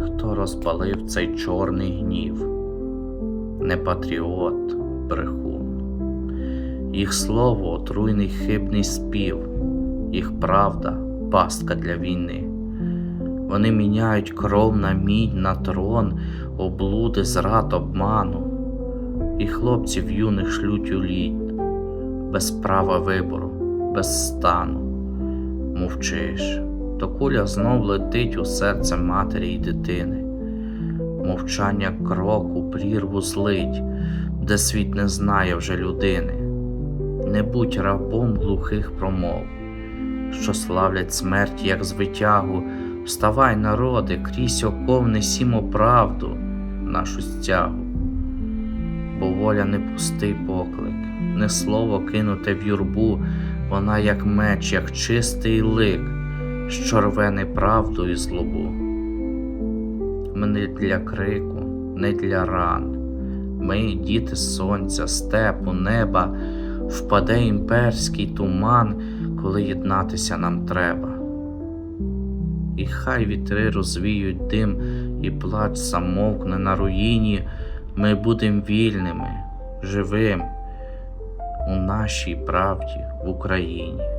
Хто розпалив цей чорний гнів? Не патріот, брехун. Їх слово отруйний хибний спів, їх правда пастка для війни. Вони міняють кров на мідь на трон, облуди, зрад, обману, і хлопців юних шлють у лід, без права вибору, без стану. Мовчиш, то куля знов летить у серце матері й дитини. Мовчання кроку прірву злить, де світ не знає вже людини. Не будь рабом глухих промов, що славлять смерть, як звитягу. Вставай, народи, крізь оков несімо правду, нашу стягу. Бо воля не пустий поклик, не слово кинуте в юрбу, вона як меч, як чистий лик, що рве неправду і злобу. Ми не для крику, не для ран. Ми, діти сонця, степу, неба, впаде імперський туман, коли єднатися нам треба. І хай вітри розвіють дим, і плач замовкне на руїні, ми будем вільними, живим у нашій правді в Україні.